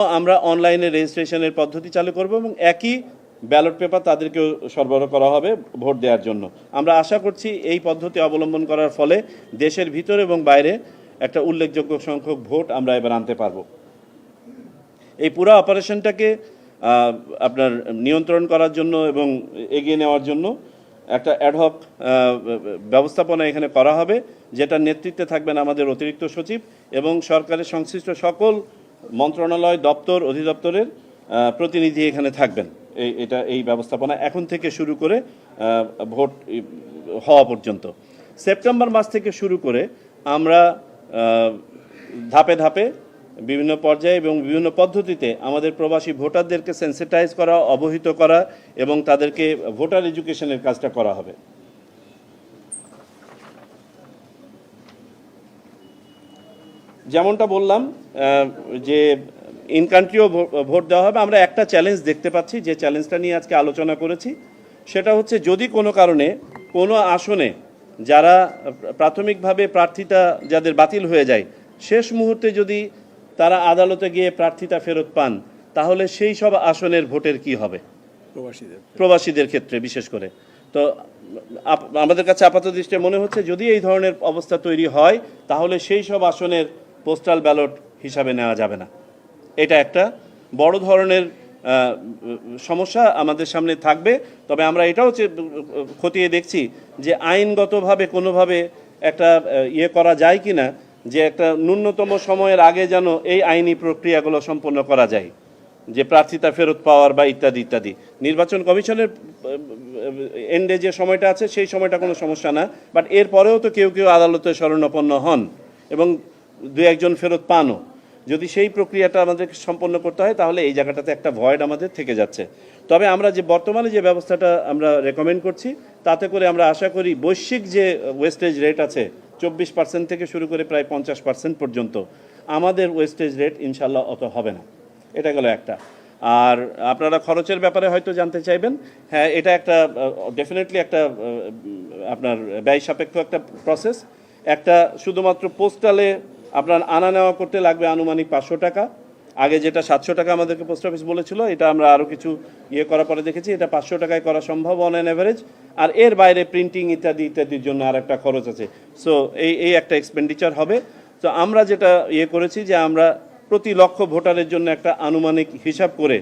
আমরা অনলাইনে রেজিস্ট্রেশনের পদ্ধতি চালু করব এবং একই ব্যালট পেপার তাদেরকেও সরবরাহ করা হবে ভোট দেওয়ার জন্য। আমরা আশা করছি এই পদ্ধতি অবলম্বন করার ফলে দেশের ভিতরে এবং বাইরে একটা উল্লেখযোগ্য সংখ্যক ভোট আমরা এবার আনতে পারব। এই পুরো অপারেশনটাকে আপনার নিয়ন্ত্রণ করার জন্য এবং এগিয়ে নেওয়ার জন্য একটা অ্যাডহক ব্যবস্থাপনা এখানে করা হবে, যেটার নেতৃত্বে থাকবেন আমাদের অতিরিক্ত সচিব এবং সরকারের সংশ্লিষ্ট সকল মন্ত্রণালয় দপ্তর, অধিদপ্তরের প্রতিনিধি এখানে থাকবেন। এই, এটা, এই ব্যবস্থাপনা এখন থেকে শুরু করে ভোট হওয়া পর্যন্ত। সেপ্টেম্বর মাস থেকে শুরু করে আমরা ধাপে ধাপে বিভিন্ন পর্যায়ে এবং বিভিন্ন পদ্ধতিতে আমাদের প্রবাসী ভোটারদেরকে সেন্সিটাইজ করা, অবহিত করা এবং তাদেরকে ভোটার এডুকেশনের কাজটা করা হবে। যেমনটা বললাম যে ইন কান্ট্রিও ভোট দেওয়া হবে আমরা একটা চ্যালেঞ্জ দেখতে পাচ্ছি যে চ্যালেঞ্জটা নিয়ে আজকে আলোচনা করেছি। সেটা হচ্ছে যদি কোনো কারণে কোনো আসনে যারা প্রাথমিকভাবে প্রার্থিতা যাদের বাতিল হয়ে যায় শেষ মুহূর্তে যদি তারা আদালতে গিয়ে প্রার্থিতা ফেরত পান তাহলে সেই সব আসনের ভোটের কি হবে? প্রবাসীদের। প্রবাসীদের ক্ষেত্রে বিশেষ করে। তো আমাদের কাছে আপাত দৃষ্টিতে মনে হচ্ছে যদি এই ধরনের অবস্থা তৈরি হয় তাহলে সেই সব আসনের পোস্টাল ব্যালট হিসাবে নেওয়া যাবে না। এটা একটা বড় ধরনের সমস্যা আমাদের সামনে থাকবে। তবে আমরা এটাও খতিয়ে দেখছি যে আইনগতভাবে কোনোভাবে একটা ইয়ে করা যায় কি না যে একটা ন্যূনতম সময়ের আগে যেন এই আইনি প্রক্রিয়াগুলো সম্পন্ন করা যায়, যে প্রার্থিতা ফেরত পাওয়ার বা ইত্যাদি ইত্যাদি। নির্বাচন কমিশনের এন্ডে যে সময়টা আছে, সেই সময়টা কোনো সমস্যা না, বাট এরপরেও তো কেউ কেউ আদালতে শরণাপন্ন হন। এবং দু একজন ফেরত পানও। যদি সেই প্রক্রিয়াটা আমাদের সম্পন্ন করতে হয়, তাহলে এই জায়গাটাতে একটা ভয়েড আমাদের থেকে যাচ্ছে। তবে আমরা যে বর্তমানে যে ব্যবস্থাটা আমরা রেকমেন্ড করছি, তাতে করে আমরা আশা করি বৈশ্বিক যে ওয়েস্টেজ রেট আছে, চব্বিশ পার্সেন্ট থেকে শুরু করে প্রায় পঞ্চাশ পার্সেন্ট পর্যন্ত, আমাদের ওয়েস্টেজ রেট ইনশাল্লাহ অত হবে না। এটা গেল একটা। আর আপনারা খরচের ব্যাপারে হয়তো জানতে চাইবেন হ্যাঁ এটা একটা ডেফিনেটলি একটা আপনার ব্যয় সাপেক্ষ একটা প্রসেস একটা শুধুমাত্র পোস্টালে আপনার আনা নেওয়া করতে লাগবে আনুমানিক পাঁচশো টাকা। আগে যেটা সাতশো টাকা আমাদেরকে পোস্ট অফিস বলেছিল, এটা আমরা আরও কিছু ইয়ে করার পরে দেখেছি, এটা পাঁচশো টাকায় করা সম্ভব অন অ্যান অ্যাভারেজ আর এর বাইরে প্রিন্টিং ইত্যাদি, ইত্যাদির জন্য আর একটা খরচ আছে। সো এই এই একটা এক্সপেন্ডিচার হবে। তো আমরা যেটা ইয়ে করেছি যে আমরা প্রতি লক্ষ ভোটারের জন্য একটা আনুমানিক হিসাব করে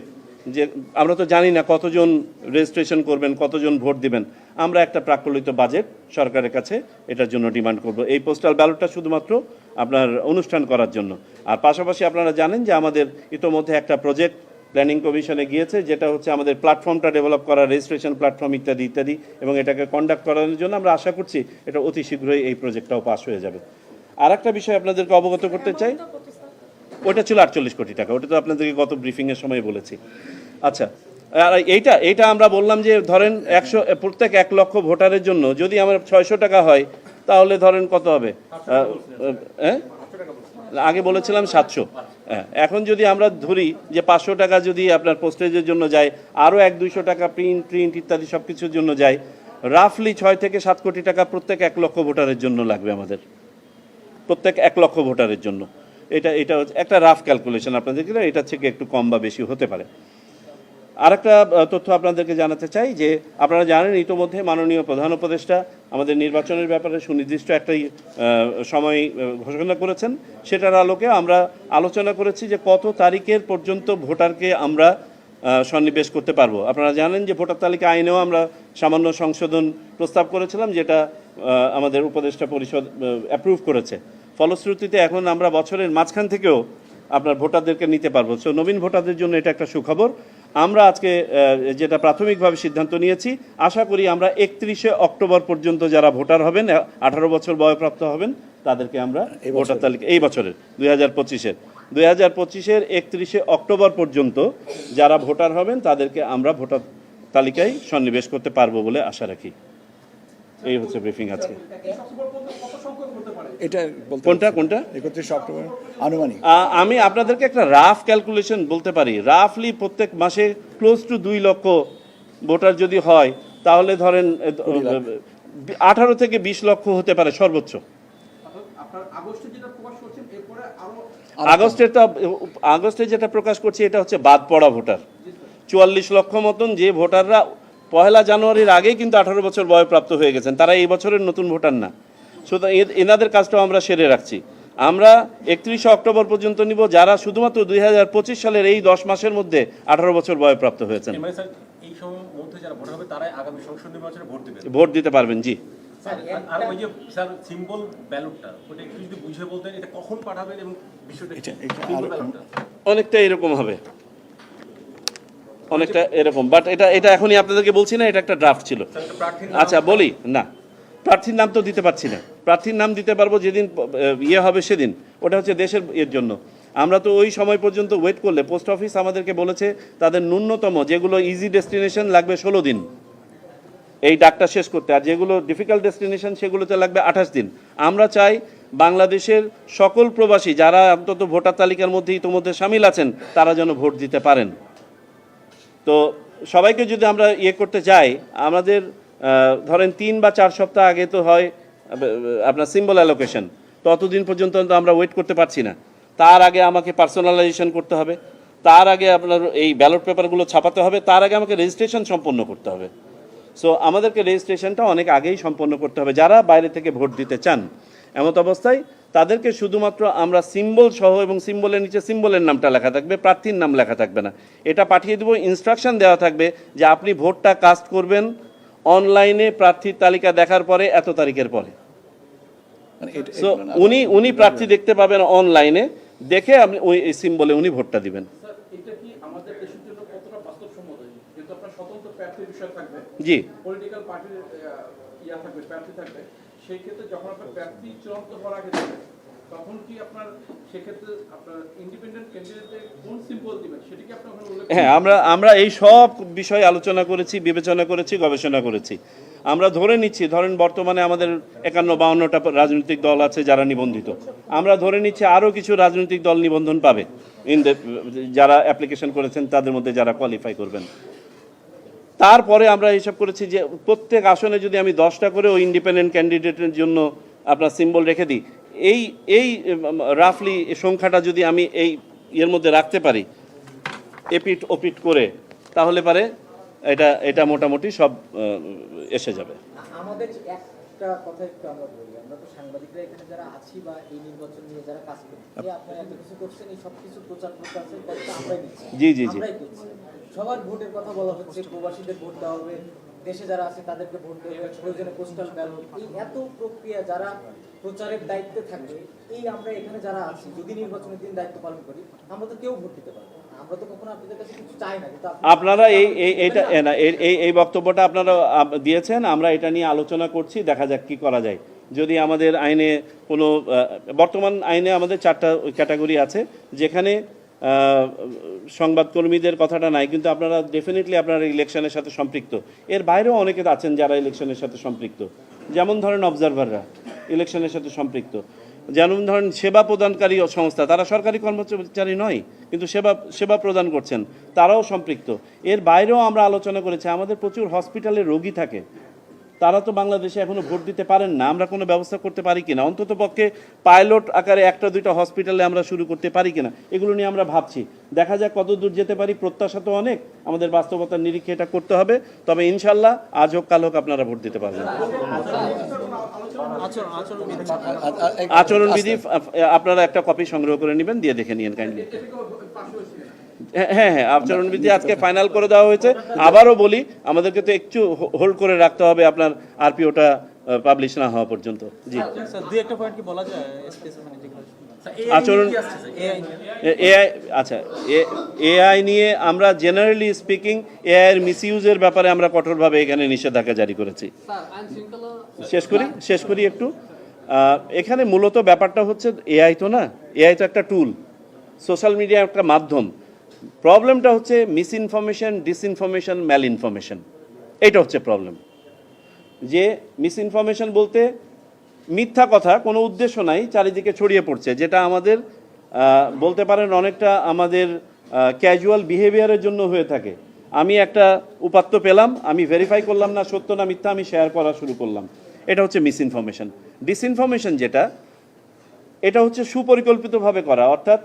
যে, আমরা তো জানি না কতজন রেজিস্ট্রেশন করবেন, কতজন ভোট দিবেন। আমরা একটা প্রাকলিত বাজেট সরকারের কাছে এটার জন্য ডিমান্ড করব। এই পোস্টাল ব্যালটটা শুধুমাত্র আপনার অনুষ্ঠান করার জন্য। আর পাশাপাশি আপনারা জানেন যে আমাদের ইতোমধ্যে একটা প্রজেক্ট প্ল্যানিং কমিশনে গিয়েছে, যেটা হচ্ছে আমাদের প্ল্যাটফর্মটা ডেভেলপ করা, রেজিস্ট্রেশন প্ল্যাটফর্ম ইত্যাদি ইত্যাদি, এবং এটাকে কন্ডাক্ট করানোর জন্য আমরা আশা করছি এটা অতি শীঘ্রই এই প্রজেক্টটাও পাস হয়ে যাবে। আর একটা বিষয় আপনাদেরকে অবগত করতে চাই ওটা ছিল আটচল্লিশ কোটি টাকা, ওটা তো আপনাদেরকে গত ব্রিফিংয়ের সময় বলেছি। আচ্ছা আর এইটা এইটা আমরা বললাম যে ধরেন একশো, প্রত্যেক এক লক্ষ ভোটারের জন্য যদি আমার ছয়শো টাকা হয় তাহলে ধরেন কত হবে? হ্যাঁ? আগে বলেছিলাম সাতশো। হ্যাঁ এখন যদি আমরা ধরি যে পাঁচশো টাকা যদি আপনার পোস্টেজের জন্য যায় আরও এক দুইশো টাকা প্রিন্ট প্রিন্ট ইত্যাদি সব কিছুর জন্য যায় রাফলি ছয় থেকে সাত কোটি টাকা প্রত্যেক এক লক্ষ ভোটারের জন্য লাগবে আমাদের। প্রত্যেক এক লক্ষ ভোটারের জন্য। এটা এটা একটা রাফ ক্যালকুলেশন আপনাদেরকে দেয়, এটা থেকে একটু কম বা বেশি হতে পারে। আরেকটা তথ্য আপনাদেরকে জানাতে চাই যে আপনারা জানেন ইতোমধ্যে মাননীয় প্রধান উপদেষ্টা আমাদের নির্বাচনের ব্যাপারে সুনির্দিষ্ট একটা আহ, সময় ঘোষণা করেছেন। সেটার আলোকে আমরা আলোচনা করেছি যে কত তারিখের পর্যন্ত ভোটারকে আমরা সন্নিবেশ করতে পারব। আপনারা জানেন যে ভোটার তালিকা আইনেও আমরা সামান্য সংশোধন প্রস্তাব করেছিলাম যেটা আমাদের উপদেষ্টা পরিষদ অ্যাপ্রুভ করেছে। ফলশ্রুতিতে এখন আমরা বছরের মাঝখান থেকেও আপনার ভোটারদেরকে নিতে পারব। সো নবীন ভোটারদের জন্য এটা একটা সুখবর। আমরা আজকে যেটা প্রাথমিকভাবে সিদ্ধান্ত নিয়েছি আশা করি আমরা একত্রিশে অক্টোবর পর্যন্ত যারা ভোটার হবেন আঠারো বছর বয়প্রাপ্ত হবেন তাদেরকে আমরা ভোটার তালিকা এই বছরের দুই হাজার পঁচিশের। দুই হাজার পঁচিশের একত্রিশে অক্টোবর পর্যন্ত যারা ভোটার হবেন তাদেরকে আমরা ভোটার তালিকায় সন্নিবেশ করতে পারব বলে আশা রাখি। এই হচ্ছে ব্রিফিং আজকে। এটা কোনটা কোনটা? একত্রিশ অক্টোবর আনুমানিক। আমি আপনাদেরকে একটা রাফ ক্যালকুলেশন বলতে পারি। রাফলি প্রত্যেক মাসে ক্লোজ টু দুই লক্ষ ভোটার যদি হয় তাহলে ধরেন আঠারো থেকে বিশ লক্ষ হতে পারে সর্বোচ্চ। আগস্টের তো আগস্টে যেটা প্রকাশ করছি এটা হচ্ছে বাদ পড়া ভোটার। চুয়াল্লিশ লক্ষ মতন যে ভোটাররা পহেলা জানুয়ারির আগেই কিন্তু আঠারো বছর বয়প্রাপ্ত হয়ে গেছেন। তারা এই বছরের নতুন ভোটার না। সুতরাং এ- এনাদের কাজটাও আমরা সেরে রাখছি। আমরা একত্রিশে অক্টোবর পর্যন্ত নিব যারা শুধুমাত্র দুই হাজার পঁচিশ সালের এই দশ মাসের মধ্যে আঠারো বছর বয়প্রাপ্ত হয়েছেন। এর মানে স্যার এই সময়ের মধ্যে যারা ভোট হবে তারাই আগামী সংসদ নির্বাচনে ভোট দেবেন। ভোট দিতে পারবেন জি। আর- আর ওই যে স্যার সিম্বল ব্যালটটা ওটা একটু যদি বুঝে বলতেন এটা কখন পাঠাবেন এবং বিষয়টা কি? এটা- এটা সিম্বল আরো- ব্যালটটা অনেকটা এরকম হবে। অনেকটা এরকম। বাট এটা এটা এখনই আপনাদেরকে বলছি না এটা একটা ড্রাফট ছিল। নাম- আচ্ছা বলি? না। প্রার্থীর নাম তো দিতে পারছি না। প্রার্থীর নাম দিতে পারব যেদিন ইয়ে হবে সেদিন। ওটা হচ্ছে দেশের এর জন্য। আমরা তো ওই সময় পর্যন্ত ওয়েট করলে পোস্ট অফিস আমাদেরকে বলেছে তাদের ন্যূনতম যেগুলো ইজি ডেস্টিনেশন লাগবে ষোলো দিন। এই ডাকটা শেষ করতে। আর যেগুলো ডিফিকাল্ট ডেস্টিনেশন সেগুলোতে লাগবে আঠাশ দিন। আমরা চাই বাংলাদেশের সকল প্রবাসী যারা অন্তত ভোটার তালিকার মধ্যে ইতোমধ্যে সামিল আছেন তারা যেন ভোট দিতে পারেন। তো সবাইকে যদি আমরা ইয়ে করতে চাই আমাদের ধরেন তিন বা চার সপ্তাহ আগে তো হয় আপনার সিম্বল অ্যালোকেশন ততদিন পর্যন্ত তো আমরা ওয়েট করতে পারছি না। তার আগে আমাকে পার্সোনালাইজেশন করতে হবে। তার আগে আপনার এই ব্যালট পেপারগুলো ছাপাতে হবে। তার আগে আমাকে রেজিস্ট্রেশন সম্পন্ন করতে হবে। সো আমাদেরকে রেজিস্ট্রেশনটা অনেক আগেই সম্পন্ন করতে হবে। যারা বাইরে থেকে ভোট দিতে চান, এমত অবস্থায় তাদেরকে শুধুমাত্র আমরা সিম্বল সহ এবং সিম্বলের নিচে সিম্বলের নামটা লেখা থাকবে প্রার্থীর নাম লেখা থাকবে না। এটা পাঠিয়ে দেবো ইনস্ট্রাকশন দেওয়া থাকবে যে আপনি ভোটটা কাস্ট করবেন অনলাইনে প্রার্থীর তালিকা দেখার পরে এত তারিখের পরে। মানে সো উনি উনি প্রার্থী দেখতে পাবেন অনলাইনে দেখে আপনি ওই সিম্বলে উনি ভোটটা দিবেন। স্যার এটা কি আমাদের দেশের জন্য কতটা বাস্তবসম্মত? যেহেতু আপনার স্বতন্ত্র প্রার্থীর বিষয় থাকবে জি। পলিটিক্যাল পার্টির ইয়া থাকবে প্রার্থী থাকবে সেই ক্ষেত্রে যখন আপনার প্রার্থী চূড়ান্ত হওয়ার আগে তখন কি আপনার সেক্ষেত্রে আপনার ইন্ডিপেন্ডেন্ট কোন সিম্বল দিবেন? কি আপনার হ্যাঁ আমরা আমরা এই সব বিষয়ে আলোচনা করেছি, বিবেচনা করেছি, গবেষণা করেছি। আমরা ধরে নিচ্ছি, ধরেন বর্তমানে আমাদের একান্ন বাউন্নটা রাজনৈতিক দল আছে যারা নিবন্ধিত। আমরা ধরে নিচ্ছি আরও কিছু রাজনৈতিক দল নিবন্ধন পাবে। ইন যারা অ্যাপ্লিকেশন করেছেন, তাদের মধ্যে যারা কোয়ালিফাই করবেন। তারপরে আমরা হিসাব করেছি যে প্রত্যেক আসনে যদি আমি দশটা করে ওই ইন্ডিপেন্ডেন্ট ক্যান্ডিডেটের জন্য আপনার সিম্বল রেখে দিই, এই এই রাফলি সংখ্যাটা যদি আমি এই ইয়ের মধ্যে রাখতে পারি এপিট ওপিট করে, তাহলে পারে এটা এটা মোটামুটি সব এসে যাবে। আমাদের একটা কথা একটু আমরা বলি। আমরা তো সাংবাদিকরা এখানে যারা আছি বা এই নির্বাচন নিয়ে যারা কাজ করি যে আপনারা এত কিছু করছেন এই সব কিছু প্রচার প্রচারের দায়িত্ব আমরাই নিচ্ছি। জি, জি, জি। সবার ভোটের কথা বলা হচ্ছে প্রবাসীদের ভোট দেওয়া হবে দেশে যারা আছে তাদেরকে ভোট দেবে প্রয়োজনে পোস্টাল ব্যালট এই এত প্রক্রিয়া যারা প্রচারের দায়িত্বে থাকবে এই আমরা এখানে যারা আছি যদি নির্বাচনের দিন দায়িত্ব পালন করি আমরা তো কেউ ভোট দিতে পারব আপনারা এই এই এইটা না, এই- এই এই বক্তব্যটা আপনারা দিয়েছেন আমরা এটা নিয়ে আলোচনা করছি দেখা যাক কি করা যায়। যদি আমাদের আইনে কোনো বর্তমান আইনে আমাদের চারটা ক্যাটাগরি আছে যেখানে সংবাদকর্মীদের কথাটা নাই কিন্তু আপনারা ডেফিনেটলি আপনারা ইলেকশনের সাথে সম্পৃক্ত। এর বাইরেও অনেকে আছেন যারা ইলেকশনের সাথে সম্পৃক্ত। যেমন ধরেন অবজারভাররা ইলেকশনের সাথে সম্পৃক্ত। যেমন ধরেন সেবা প্রদানকারী সংস্থা, তারা সরকারি কর্মচারী নয়, কিন্তু সেবা সেবা প্রদান করছেন, তারাও সম্পৃক্ত। এর বাইরেও আমরা আলোচনা করেছি, আমাদের প্রচুর হসপিটালে রোগী থাকে। তারা তো বাংলাদেশে এখনও ভোট দিতে পারেন না। আমরা কোনো ব্যবস্থা করতে পারি কিনা? অন্তত পক্ষে পাইলট আকারে একটা দুইটা হসপিটালে আমরা শুরু করতে পারি কিনা? এগুলো নিয়ে আমরা ভাবছি। দেখা যাক কত দূর যেতে পারি। প্রত্যাশা তো অনেক। আমাদের বাস্তবতার নিরীক্ষে এটা করতে হবে। তবে ইনশাল্লাহ আজ হোক, কাল হোক আপনারা ভোট দিতে পারবেন। আচরণবিধি আপনারা একটা কপি সংগ্রহ করে নেবেন, দিয়ে দেখে নিন, কাইন্ডলি। হ্যাঁ হ্যাঁ হ্যাঁ আচরণবিধি আজকে ফাইনাল করে দেওয়া হয়েছে। আবারও বলি আমাদেরকে তো একটু হোল্ড করে রাখতে হবে আপনার আরপিওটা পাবলিশ না হওয়া পর্যন্ত। জি। স্যার দুই একটা পয়েন্ট কি বলা যায়? স্পেসিফিক যেগুলো? স্যার, এই আচরণ? এআই এআই আচ্ছা এআই নিয়ে আমরা জেনারেলি স্পিকিং এআই এর মিসইউজের ব্যাপারে আমরা কঠোরভাবে এখানে নিষেধাজ্ঞা জারি করেছি। শেষ করি শেষ করি একটু। এখানে মূলত ব্যাপারটা হচ্ছে এআই তো না এআই তো একটা টুল সোশ্যাল মিডিয়া একটা মাধ্যম। প্রবলেমটা হচ্ছে misinformation disinformation malinformation এটা হচ্ছে প্রবলেম যে মিস ইনফরমেশন বলতে মিথ্যা কথা, কোনো উদ্দেশ্য নাই, চারিদিকে ছড়িয়ে পড়ছে, যেটা আমাদের বলতে পারেন অনেকটা আমাদের ক্যাজুয়াল বিহেভিয়ারের জন্য হয়ে থাকে। আমি একটা উপাত্ত পেলাম, আমি ভেরিফাই করলাম না সত্য না মিথ্যা, আমি শেয়ার করা শুরু করলাম। এটা হচ্ছে মিস ইনফরমেশন ডিসইনফরমেশন যেটা, এটা হচ্ছে সুপরিকল্পিতভাবে করা, অর্থাৎ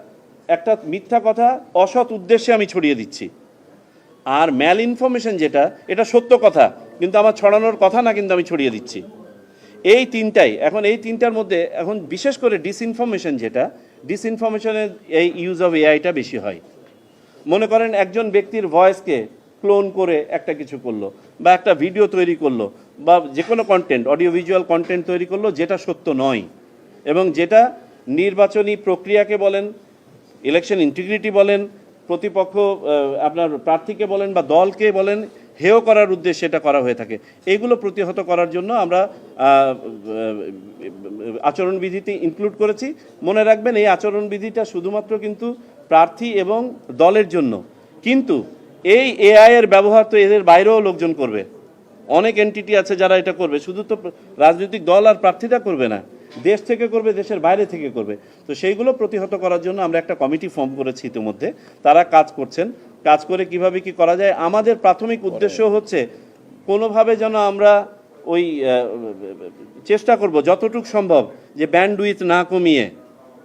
একটা মিথ্যা কথা, অসৎ উদ্দেশ্যে আমি ছড়িয়ে দিচ্ছি। আর ম্যাল ইনফরমেশন যেটা, এটা সত্য কথা, কিন্তু আমার ছড়ানোর কথা না, কিন্তু আমি ছড়িয়ে দিচ্ছি। এই তিনটাই, এখন এই তিনটার মধ্যে, এখন বিশেষ করে ডিসইনফরমেশন যেটা ডিসইনফরমেশনের এই ইউজ অফ এআইটা বেশি হয়। মনে করেন একজন ব্যক্তির ভয়েসকে ক্লোন করে একটা কিছু করল, বা একটা ভিডিও তৈরি করল, বা যে কোনো কন্টেন্ট অডিও ভিজুয়াল কন্টেন্ট তৈরি করল, যেটা সত্য নয়। এবং যেটা নির্বাচনী প্রক্রিয়াকে বলেন ইলেকশন ইন্টিগ্রিটি বলেন, প্রতিপক্ষ আপনার প্রার্থীকে বলেন বা দলকে বলেন, হেয় করার উদ্দেশ্যে এটা করা হয়ে থাকে। এগুলো প্রতিহত করার জন্য আমরা আচরণবিধিতে ইনক্লুড করেছি। মনে রাখবেন, এই আচরণবিধিটা শুধুমাত্র কিন্তু প্রার্থী এবং দলের জন্য। কিন্তু এই এআই এর ব্যবহার তো এদের বাইরেও লোকজন করবে। অনেক এনটিটি আছে যারা এটা করবে। শুধু তো রাজনৈতিক দল আর প্রার্থীরা করবে না। দেশ থেকে করবে দেশের বাইরে থেকে করবে। তো সেইগুলো প্রতিহত করার জন্য আমরা একটা কমিটি ফর্ম করেছি ইতিমধ্যে। তারা কাজ করছেন। কাজ করে কীভাবে কি করা যায়? আমাদের প্রাথমিক উদ্দেশ্য হচ্ছে কোনোভাবে যেন আমরা ওই চেষ্টা করব যতটুকু সম্ভব যে ব্যান্ড উইথ না কমিয়ে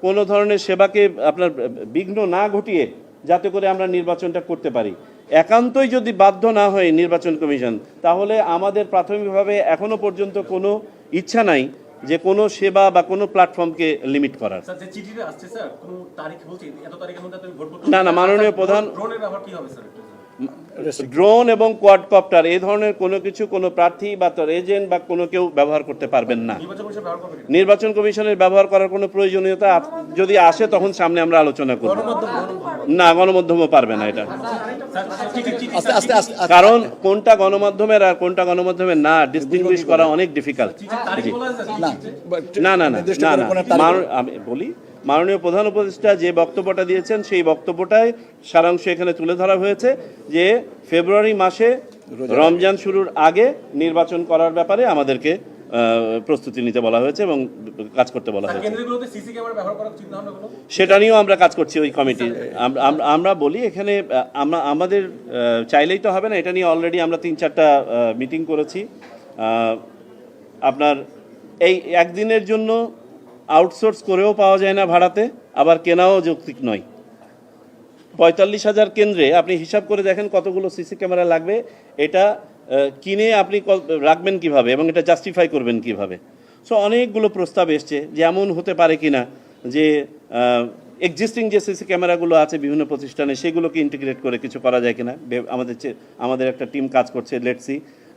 কোনো ধরনের সেবাকে আপনার বিঘ্ন না ঘটিয়ে যাতে করে আমরা নির্বাচনটা করতে পারি। একান্তই যদি বাধ্য না হয় নির্বাচন কমিশন তাহলে আমাদের প্রাথমিকভাবে এখনও পর্যন্ত কোনো ইচ্ছা নাই যে কোনো সেবা বা কোনো প্ল্যাটফর্মকে লিমিট করার। না, না, মাননীয় প্রধান- ড্রোন এবং কোয়াডকপ্টার এই ধরনের কোনো কিছু কোনো প্রার্থী বা তার এজেন্ট বা কোনো কেউ ব্যবহার করতে পারবেন না? নির্বাচন কমিশনের ব্যবহার করার কোনো প্রয়োজনীয়তা যদি আসে তখন সামনে আমরা আলোচনা করব। না গণমাধ্যমও পারবে না এটা। কারণ কোনটা গণমাধ্যমের আর কোনটা গণমাধ্যমের না ডিস্টিংগুইশ করা অনেক ডিফিকাল্ট না না না না না আমি বলি মাননীয় প্রধান উপদেষ্টা যে বক্তব্যটা দিয়েছেন সেই বক্তব্যটায় সারাংশ এখানে তুলে ধরা হয়েছে যে ফেব্রুয়ারি মাসে রমজান শুরুর আগে নির্বাচন করার ব্যাপারে আমাদেরকে প্রস্তুতি নিতে বলা হয়েছে এবং কাজ করতে বলা হয়েছে। সেটা নিয়েও আমরা কাজ করছি ওই কমিটি। আম- আম- আমরা বলি এখানে আমরা আমাদের চাইলেই তো হবে না এটা নিয়ে অলরেডি আমরা তিন চারটা মিটিং করেছি। আপনার এই একদিনের জন্য আউটসোর্স করেও পাওয়া যায় না ভাড়াতে আবার কেনাও যৌক্তিক নয়। পঁয়তাল্লিশ হাজার কেন্দ্রে আপনি হিসাব করে দেখেন কতগুলো সিসি ক্যামেরা লাগবে এটা কিনে আপনি রাখবেন কীভাবে এবং এটা জাস্টিফাই করবেন কীভাবে? সো অনেকগুলো প্রস্তাব এসছে যে এমন হতে পারে কি না যে এক্সিস্টিং যে সিসি ক্যামেরাগুলো আছে বিভিন্ন প্রতিষ্ঠানে, সেগুলোকে ইন্টিগ্রেট করে কিছু করা যায় কিনা? আমাদের আমাদের একটা টিম কাজ করছে লেটসি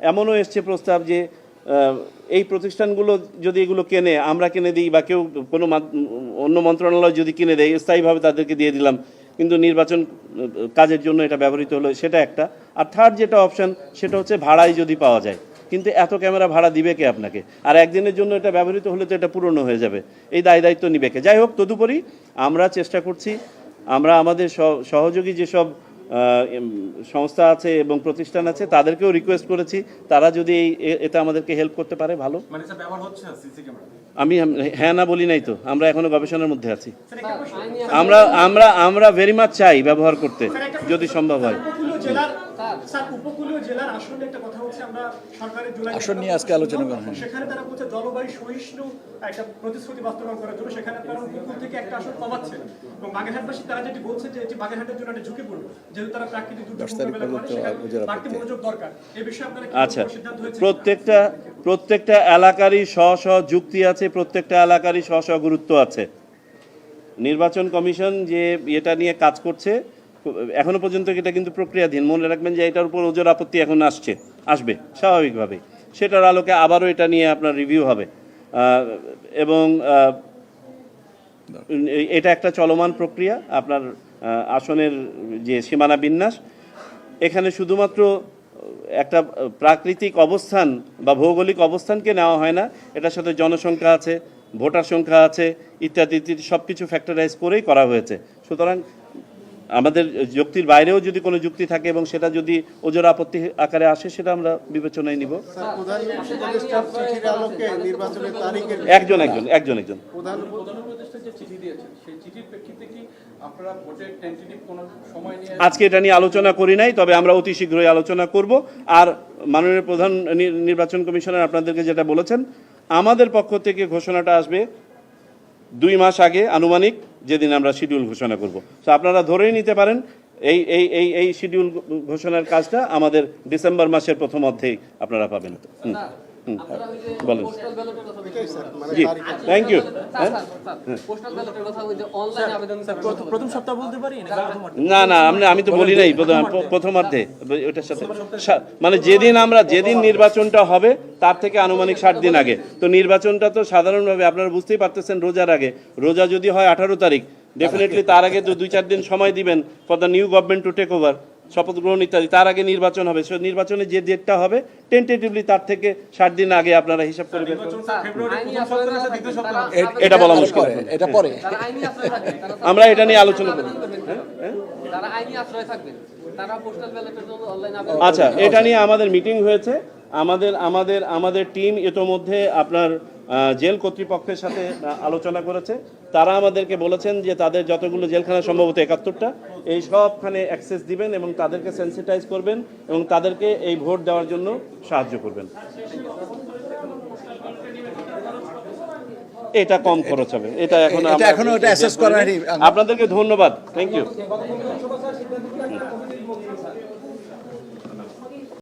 এমনও এসছে প্রস্তাব যে এই প্রতিষ্ঠানগুলো যদি এগুলো কেনে, আমরা কিনে দিই বা কেউ কোনো অন্য মন্ত্রণালয় যদি কিনে দেয়, স্থায়ীভাবে তাদেরকে দিয়ে দিলাম। কিন্তু নির্বাচন কাজের জন্য এটা ব্যবহৃত হলো, সেটা একটা। আর থার্ড যেটা অপশন সেটা হচ্ছে ভাড়ায় যদি পাওয়া যায়। কিন্তু এত ক্যামেরা ভাড়া দিবে কে আপনাকে? আর একদিনের জন্য এটা ব্যবহৃত হলে তো এটা পুরনো হয়ে যাবে। এই দায় দায়িত্ব নিবে কে? যাই হোক, তদুপরি আমরা চেষ্টা করছি, আমরা আমাদের সহ- সহযোগী যেসব সংস্থা আছে এবং প্রতিষ্ঠান আছে, তাদেরকেও রিকোয়েস্ট করেছি। তারা যদি এই এতে আমাদেরকে হেল্প করতে পারে, ভালো। মানে ব্যবহার হচ্ছে সিসি ক্যামেরা আমি হ্যাঁ না বলি নাই তো। আমরা এখনও গবেষণার মধ্যে আছি। আমরা আমরা আমরা ভেরি মাছ চাই ব্যবহার করতে যদি সম্ভব হয়। উপকূলীয় জেলার উপকূলীয় জেলার আসলে একটা কথা আমরা সরকারের জুলাই আসন নিয়ে আজকে আলোচনা করা হয়। সেখানে তারা বলছে জলবায়ু সহিষ্ণু একটা প্রতিশ্রুতি বাস্তবায়ন করার জন্য। সেখানে উপকূল থেকে একটা আসন কমাচ্ছেন এবং বাগেরহাটবাসী তারা যেটি বলছে যে এটি বাগেরহাটের জন্য একটা ঝুঁকিপূর্ণ। যেহেতু তারা প্রাকৃতিক দুর্যোগ দশ করে সেখানে বাড়তি মনোযোগ দরকার। এই বিষয়ে আপনারা আচ্ছা প্রত্যেকটা প্রত্যেকটা এলাকারই স্ব স্ব যুক্তি আছে প্রত্যেকটা এলাকারই স্ব স্ব গুরুত্ব আছে। নির্বাচন কমিশন যে এটা নিয়ে কাজ করছে এখনও পর্যন্ত এটা কিন্তু প্রক্রিয়াধীন। মনে রাখবেন যে এটার উপর ওজোর আপত্তি এখন আসছে, আসবে স্বাভাবিকভাবে সেটার আলোকে আবারও এটা নিয়ে আপনার রিভিউ হবে। এবং এটা একটা চলমান প্রক্রিয়া। আপনার আসনের যে সীমানা বিন্যাস, এখানে শুধুমাত্র একটা প্রাকৃতিক অবস্থান বা ভৌগোলিক অবস্থানকে নেওয়া হয় না, এটার সাথে জনসংখ্যা আছে, ভোটার সংখ্যা আছে, ইত্যাদি ইত্যাদি সব কিছু ফ্যাক্টরাইজ করেই করা হয়েছে। সুতরাং আমাদের যুক্তির বাইরেও যদি কোনো যুক্তি থাকে এবং সেটা যদি ওজোর আপত্তি আকারে আসে সেটা আমরা বিবেচনায় নিব। একজন একজন একজন একজন। আজকে এটা নিয়ে আলোচনা করি নাই তবে আমরা অতি শীঘ্রই আলোচনা করব। আর মাননীয় প্রধান নির্বাচন কমিশনার আপনাদেরকে যেটা বলেছেন আমাদের পক্ষ থেকে ঘোষণাটা আসবে দুই মাস আগে আনুমানিক যেদিন আমরা শিডিউল ঘোষণা করব। তো আপনারা ধরেই নিতে পারেন, এই এই এই এই শিডিউল ঘোষণার কাজটা আমাদের ডিসেম্বর মাসের প্রথম অর্ধেই আপনারা পাবেন। বলেন জি। থ্যাংক ইউ হ্যাঁ? পোস্টাল ব্যালটের কথা ওই যে অনলাইনে আবেদন প্রথম সপ্তাহ বলতে পারি? না না আমি আমি তো বলি নাই প্রথম- প্রথমার্ধে ওটার সাথে। সা- মানে যেদিন আমরা যেদিন নির্বাচনটা হবে তার থেকে আনুমানিক ষাট দিন আগে। তো নির্বাচনটা তো সাধারণভাবে আপনারা বুঝতেই পারতেছেন রোজার আগে। রোজা যদি হয় আঠারো তারিখ ডেফিনেটলি তার আগে তো দুই চার দিন সময় দিবেন for the new government to take over শপথ গ্রহণ ইত্যাদি তার আগে নির্বাচন হবে। সো নির্বাচনে যে ডেটটা হবে টেন্টেটিভলি তার থেকে ষাট দিন আগে আপনারা হিসাব করে বের এটা বলা মুশকিল। এটা পরে। আমরা এটা নিয়ে আলোচনা করব। তারা আইনি আশ্রয় থাকবে। তারা পোস্টাল ব্যালটের জন্য অনলাইন আবেদন আচ্ছা এটা নিয়ে আমাদের মিটিং হয়েছে। আমাদের আমাদের আমাদের টিম ইতোমধ্যে আপনার জেল কর্তৃপক্ষের সাথে আলোচনা করেছে। তারা আমাদেরকে বলেছেন যে তাদের যতগুলো জেলখানা সম্ভবত একাত্তরটা এই সবখানে অ্যাক্সেস দিবেন এবং তাদেরকে সেন্সিটাইজ করবেন এবং তাদেরকে এই ভোট দেওয়ার জন্য সাহায্য করবেন। এটা কম খরচ হবে। এটা এখন এখনও এটা আপনাদেরকে ধন্যবাদ। Thank you